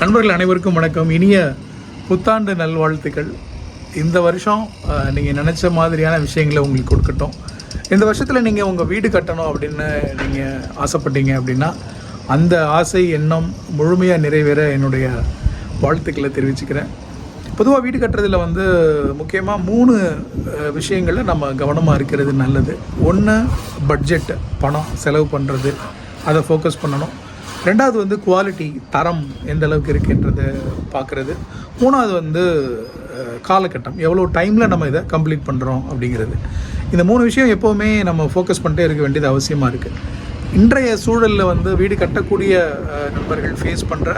நண்பர்கள் அனைவருக்கும் வணக்கம். இனிய புத்தாண்டு நல்வாழ்த்துக்கள். இந்த வருஷம் நீங்கள் நினச்ச மாதிரியான விஷயங்களை உங்களுக்கு கொடுக்கட்டும். இந்த வருஷத்தில் நீங்கள் உங்கள் வீடு கட்டணும் அப்படின்னு நீங்கள் ஆசைப்பட்டீங்க அப்படின்னா அந்த ஆசை எண்ணம் முழுமையாக நிறைவேற என்னுடைய வாழ்த்துக்களை தெரிவிச்சுக்கிறேன். பொதுவாக வீடு கட்டுறதில் வந்து முக்கியமாக மூணு விஷயங்களில் நம்ம கவனமாக இருக்கிறது நல்லது. ஒன்று பட்ஜெட் பணம் செலவு பண்ணுறது அதை ஃபோக்கஸ் பண்ணணும். ரெண்டாவது வந்து குவாலிட்டி தரம் எந்த அளவுக்கு இருக்குன்றத பார்க்குறது. மூணாவது வந்து காலகட்டம். எவ்வளோ டைமில் நம்ம இதை கம்ப்ளீட் பண்ணுறோம் அப்படிங்கிறது. இந்த மூணு விஷயம் எப்போவுமே நம்ம ஃபோக்கஸ் பண்ணிட்டே இருக்க வேண்டியது அவசியமாக இருக்குது இன்றைய சூழலில் வந்து வீடு கட்டக்கூடிய நண்பர்கள் ஃபேஸ் பண்ணுற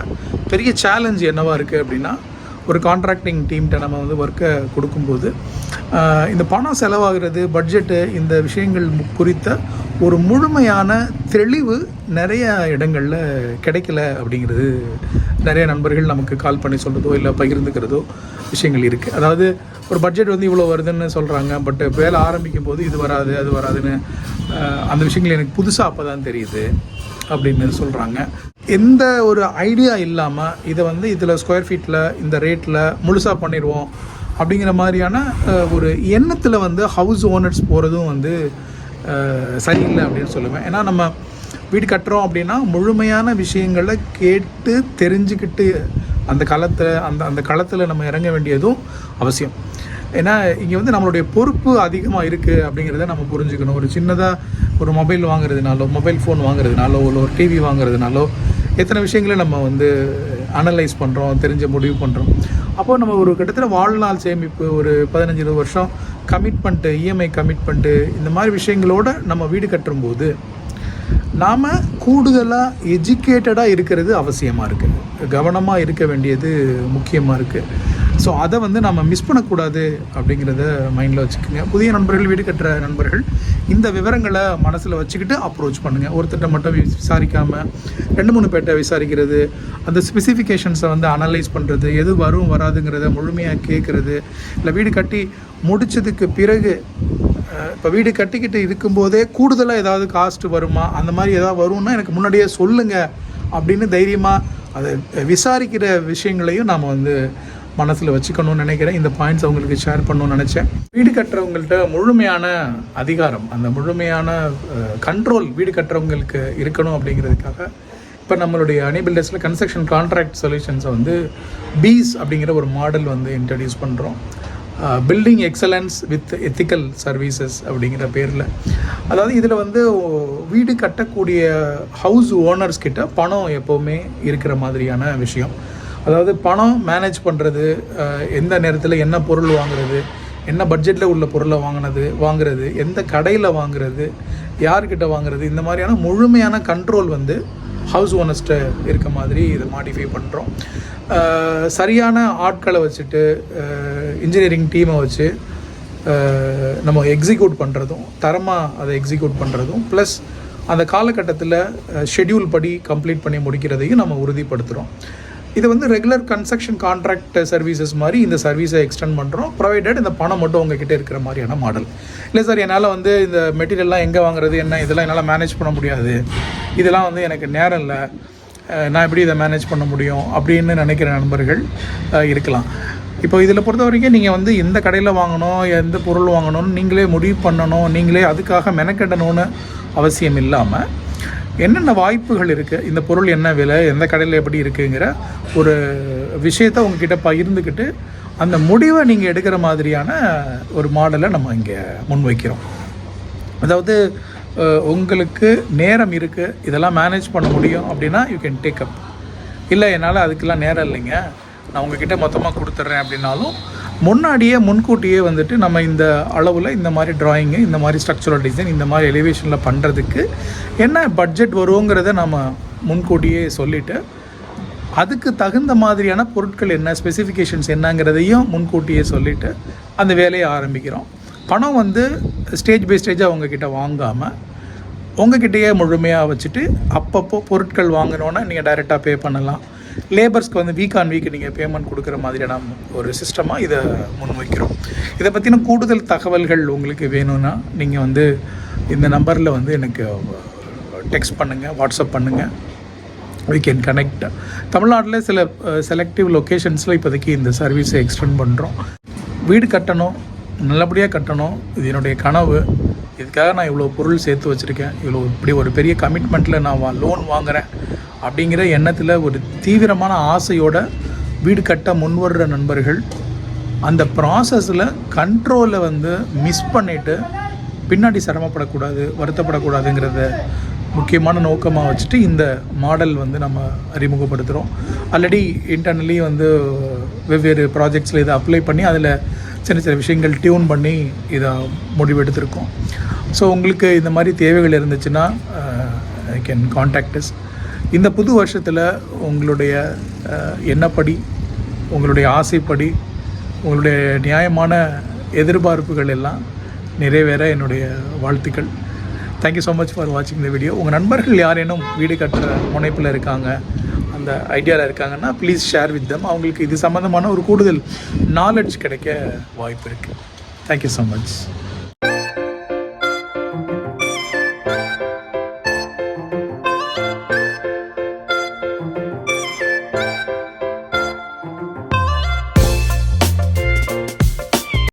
பெரிய சேலஞ்ச் என்னவாக இருக்குது அப்படின்னா ஒரு கான்ட்ராக்டிங் டீம்கிட்ட நம்ம வந்து ஒர்க்கை கொடுக்கும்போது இந்த பணம் செலவாகிறது பட்ஜெட்டு இந்த விஷயங்கள் குறித்த ஒரு முழுமையான தெளிவு நிறைய இடங்களில் கிடைக்கல அப்படிங்கிறது நிறைய நண்பர்கள் நமக்கு கால் பண்ணி சொல்கிறதோ இல்லை பகிர்ந்துக்கிறதோ விஷயங்கள் இருக்குது அதாவது ஒரு பட்ஜெட் வந்து இவ்வளோ வருதுன்னு சொல்கிறாங்க பட் வேலை ஆரம்பிக்கும் போது இது வராது அது வராதுன்னு அந்த விஷயங்கள் எனக்கு புதுசாக அப்போ தான் தெரியுது அப்படின்னு சொல்கிறாங்க எந்த ஒரு ஐடியா இல்லாமல் இதை வந்து இதில் ஸ்கொயர் ஃபீட்டில் இந்த ரேட்டில் முழுசாக பண்ணிடுவோம் அப்படிங்கிற மாதிரியான ஒரு எண்ணத்தில் வந்து ஹவுஸ் ஓனர்ஸ் போகிறதும் வந்து சரியில்லை அப்படின்னு சொல்லுவேன். ஏன்னா நம்ம வீடு கட்டுறோம் அப்படின்னா முழுமையான விஷயங்களை கேட்டு தெரிஞ்சுக்கிட்டு அந்த காலத்தில் அந்த அந்த களத்தில் நம்ம இறங்க வேண்டியதும் அவசியம். ஏன்னா இங்கே வந்து நம்மளுடைய பொறுப்பு அதிகமாக இருக்குது அப்படிங்கிறத நம்ம புரிஞ்சுக்கணும். ஒரு சின்னதாக ஒரு மொபைல் வாங்குறதுனாலோ மொபைல் ஃபோன் வாங்குறதுனாலோ இல்லை ஒரு டிவி வாங்குறதுனாலோ எத்தனை விஷயங்களை நம்ம வந்து அனலைஸ் பண்ணுறோம் தெரிஞ்ச முடிவு பண்ணுறோம் அப்போ நம்ம ஒரு கிட்டத்தட்ட வாழ்நாள் சேமிப்பு ஒரு பதினஞ்சு இருபது வருஷம் கமிட்மெண்ட்டு இஎம்ஐ கமிட்மெண்ட்டு இந்த மாதிரி விஷயங்களோட நம்ம வீடு கட்டும்போது நாம் கூடுதலாக எஜுகேட்டடாக இருக்கிறது அவசியமாக இருக்குது கவனமாக இருக்க வேண்டியது முக்கியமாக இருக்குது ஸோ அதை வந்து நம்ம மிஸ் பண்ணக்கூடாது அப்படிங்கிறத மைண்டில் வச்சுக்கோங்க. புதிய நண்பர்கள் வீடு கட்டுற நண்பர்கள் இந்த விவரங்களை மனசில் வச்சுக்கிட்டு அப்ரோச் பண்ணுங்கள் ஒருத்தட்ட மட்டும் விசாரிக்காமல் ரெண்டு மூணு பேட்டை விசாரிக்கிறது அந்த ஸ்பெசிஃபிகேஷன்ஸை வந்து அனலைஸ் பண்ணுறது எது வரும் வராதுங்கிறத முழுமையாக கேட்குறது இல்லை வீடு கட்டி முடிச்சதுக்கு பிறகு இப்போ வீடு கட்டிக்கிட்டு இருக்கும்போதே கூடுதலாக ஏதாவது காஸ்ட் வருமா? அந்த மாதிரி ஏதாவது வரும்னா எனக்கு முன்னாடியே சொல்லுங்கள் அப்படின்னு தைரியமாக அதை விசாரிக்கிற விஷயங்களையும் நாம் வந்து மனசில் வச்சுக்கணும்னு நினைக்கிறேன். இந்த பாயிண்ட்ஸ் அவங்களுக்கு ஷேர் பண்ணணும்னு நினச்சேன். வீடு கட்டுறவங்கள்ட்ட முழுமையான அதிகாரம் அந்த முழுமையான கண்ட்ரோல் வீடு கட்டுறவங்களுக்கு இருக்கணும் அப்படிங்கிறதுக்காக இப்போ நம்மளுடைய அனிபில்டர்ஸில் கன்ஸ்ட்ரக்ஷன் கான்ட்ராக்ட் சொல்யூஷன்ஸை வந்து பீஸ் அப்படிங்கிற ஒரு மாடல் வந்து இன்ட்ரடியூஸ் பண்ணுறோம் building excellence with ethical services அப்படிங்கிற பேரில். அதாவது இதில் வந்து வீடு கட்டக்கூடிய ஹவுஸ் ஓனர்ஸ் கிட்ட பணம் எப்போவுமே இருக்கிற மாதிரியான விஷயம். அதாவது பணம் மேனேஜ் பண்ணுறது எந்த நேரத்தில் என்ன பொருள் வாங்குறது என்ன பட்ஜெட்டில் உள்ள பொருளை வாங்கினது வாங்குறது எந்த கடையில் வாங்குறது யார்கிட்ட வாங்குறது இந்த மாதிரியான முழுமையான கண்ட்ரோல் வந்து ஹவுஸ் ஓனர்ஸ்ட்டு இருக்க மாதிரி இதை மாடிஃபை பண்ணுறோம் சரியான ஆட்களை வச்சுட்டு இன்ஜினியரிங் டீமை வச்சு நம்ம எக்ஸிக்யூட் பண்ணுறதும் தரமாக அதை எக்ஸிக்யூட் பண்ணுறதும் ப்ளஸ் அந்த காலகட்டத்தில் ஷெட்யூல் படி கம்ப்ளீட் பண்ணி முடிக்கிறதையும் நம்ம உறுதிப்படுத்துகிறோம் இது வந்து ரெகுலர் கன்ஸ்ட்ரக்ஷன் கான்ட்ராக்ட் சர்வீசஸ் மாதிரி இந்த சர்வீஸை எக்ஸ்டெண்ட் பண்ணுறோம் ப்ரொவைடட் இந்த பணம் மட்டும் உங்ககிட்ட இருக்கிற மாதிரியான மாடல் இல்லை சார் என்னால் வந்து இந்த மெட்டீரியல்லாம் எங்கே வாங்குறது என்ன இதெல்லாம் என்னால் மேனேஜ் பண்ண முடியாது. இதெல்லாம் வந்து எனக்கு நேரம் இல்லை. நான் எப்படி இதை மேனேஜ் பண்ண முடியும் அப்படின்னு நினைக்கிற நண்பர்கள் இருக்கலாம். இப்போ இதில் பொறுத்த வரைக்கும் நீங்கள் வந்து எந்த கடையில் வாங்கணும் எந்த பொருள் வாங்கணும்னு நீங்களே முடிவு பண்ணணும் நீங்களே அதுக்காக மெனக்கெடணும்னு அவசியம் இல்லாமல் என்னென்ன வாய்ப்புகள் இருக்குது இந்த பொருள் என்ன விலை? எந்த கடையில் எப்படி இருக்குங்கிற ஒரு விஷயத்தை உங்ககிட்ட பகிர்ந்துக்கிட்டு அந்த முடிவை நீங்கள் எடுக்கிற மாதிரியான ஒரு மாடலை நம்ம இங்கே முன்வைக்கிறோம். அதாவது உங்களுக்கு நேரம் இருக்குது இதெல்லாம் மேனேஜ் பண்ண முடியும் அப்படின்னா யூ கேன் டேக் அப் இல்லை என்னால் அதுக்கெல்லாம் நேரம் இல்லைங்க. நான் உங்ககிட்ட மொத்தமாக கொடுத்துட்றேன் அப்படின்னாலும் முன்னாடியே முன்கூட்டியே வந்துட்டு நம்ம இந்த அளவில் இந்த மாதிரி ட்ராயிங்கு இந்த மாதிரி ஸ்ட்ரக்சரல் டிசைன் இந்த மாதிரி எலிவேஷனில் பண்ணுறதுக்கு என்ன பட்ஜெட் வருங்கிறத நம்ம முன்கூட்டியே சொல்லிவிட்டு அதுக்கு தகுந்த மாதிரியான பொருட்கள் என்ன ஸ்பெசிஃபிகேஷன்ஸ் என்னங்கிறதையும் முன்கூட்டியே சொல்லிவிட்டு அந்த வேலையை ஆரம்பிக்கிறோம். பணம் வந்து ஸ்டேஜ் பை ஸ்டேஜாக உங்ககிட்ட வாங்காமல் உங்ககிட்டயே முழுமையாக வச்சுட்டு அப்பப்போ பொருட்கள் வாங்கினோன்னா நீங்கள் டைரெக்டாக பே பண்ணலாம். லேபர்ஸ்க்கு வந்து வீக் ஆன் வீக் நீங்கள் பேமெண்ட் கொடுக்குற மாதிரியான ஒரு சிஸ்டமாக இதை முன்வைக்கிறோம். இதை பற்றின கூடுதல் தகவல்கள் உங்களுக்கு வேணும்னா நீங்கள் வந்து இந்த நம்பரில் வந்து எனக்கு டெக்ஸ்ட் பண்ணுங்கள் வாட்ஸ்அப் பண்ணுங்கள் வி கேன் கனெக்ட் தமிழ்நாட்டில் சில செலக்டிவ் லொக்கேஷன்ஸில் இப்போதைக்கு இந்த சர்வீஸை எக்ஸ்டெண்ட் பண்ணுறோம் வீடு கட்டணும் நல்லபடியாக கட்டணும். இது என்னுடைய கனவு. இதுக்காக நான் இவ்வளோ பொருள் சேர்த்து வச்சுருக்கேன். இவ்வளோ இப்படி ஒரு பெரிய கமிட்மெண்ட்டில் நான் லோன் வாங்குகிறேன் அப்படிங்கிற எண்ணத்தில் ஒரு தீவிரமான ஆசையோட வீடு கட்ட முன்வர்ற நண்பர்கள் அந்த ப்ராசஸில் கண்ட்ரோலை வந்து மிஸ் பண்ணிவிட்டு பின்னாடி சிரமப்படக்கூடாது வருத்தப்படக்கூடாதுங்கிறத முக்கியமான நோக்கமாக வச்சுட்டு இந்த மாடல் வந்து நம்ம அறிமுகப்படுத்துகிறோம் ஆல்ரெடி இன்டர்னலி வந்து வெவ்வேறு ப்ராஜெக்ட்ஸில் இதை அப்ளை பண்ணி அதில் சின்ன சின்ன விஷயங்கள் டியூன் பண்ணி இதை முடிவெடுத்திருக்கோம் ஸோ உங்களுக்கு இந்த மாதிரி தேவைகள் இருந்துச்சுன்னா ஐ கேன் கான்டாக்டஸ் இந்த புது வருஷத்தில் உங்களுடைய என்னப்படி எண்ணப்படி உங்களுடைய ஆசைப்படி உங்களுடைய நியாயமான எதிர்பார்ப்புகள் எல்லாம் நிறைவேற என்னுடைய வாழ்த்துக்கள். தேங்க்யூ ஸோ மச் ஃபார் வாட்சிங் இந்த வீடியோ உங்கள் நண்பர்கள் யாரேனும் வீடு கட்டுற முனைப்பில் இருக்காங்க அந்த ஐடியாவில் இருக்காங்கன்னா ப்ளீஸ் ஷேர் வித் தம் அவங்களுக்கு இது சம்மந்தமான ஒரு கூடுதல் நாலெட்ஜ் கிடைக்க வாய்ப்பு இருக்குது தேங்க்யூ ஸோ மச்